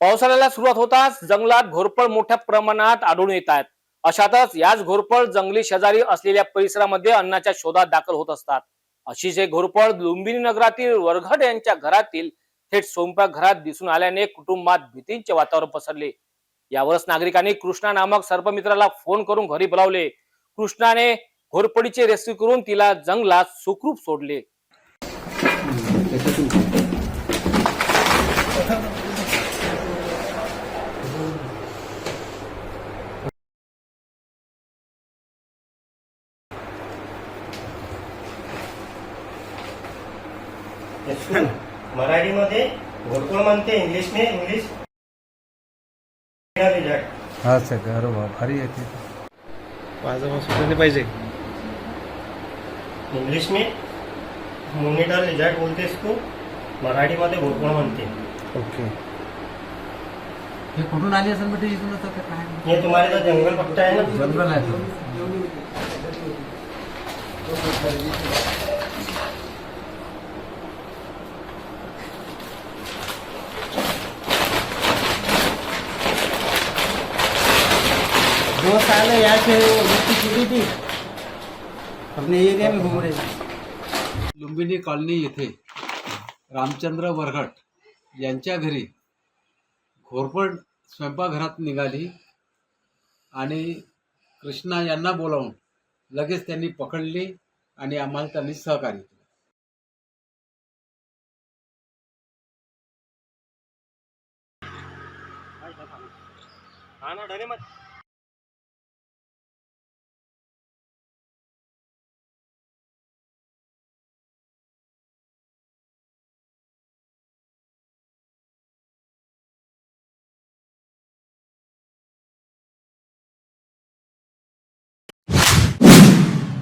पावसाळ्याला सुरुवात होताच जंगलात घोरपड मोठ्या प्रमाणात आढळून येत आहेत. अशातच याच घोरपड जंगली शेजारी असलेल्या परिसरामध्ये अन्नाच्या शोधात दाखल होत असतात. अशीच एक घोरपड लुंबिनी नगरातील वरघड यांच्या घरातील थेट स्वयंपाक घरात दिसून आल्याने कुटुंबात भीतींचे वातावरण पसरले. यावरच नागरिकांनी कृष्णा नामक सर्पमित्राला फोन करून घरी बोलावले. कृष्णाने घोरपडीचे रेस्क्यू करून तिला जंगलात सुखरूप सोडले. मराठीमध्ये घोरपड म्हणते इंग्लिश में इंग्लिश रिजल्ट हा सर अरे वा भारी आहे ते. माझं सुटले पाहिजे. इंग्लिश में मॉनिटर रिजल्ट बोलते इसको मराठीमध्ये घोरपड म्हणते. ओके हे कुठून आली असेल बेटे इथून आता का काय? ये तुम्हारे तो जंगल पट्टा है ना? जंगल आहे. दो साल यहाँ से मिट्टी चुकी थी। अपने एरिया में घूम रहे थे। लुंबिनी कॉलनी येथे रामचंद्र वरघट यांच्या घरी घोरपड स्वयंपाकघरात निघाली आणि कृष्णा यांना बोलावून लगेच त्यांनी पकडली आणि आम्हाला त्यांनी सहकार्य केलं. हाँ ना डरे मत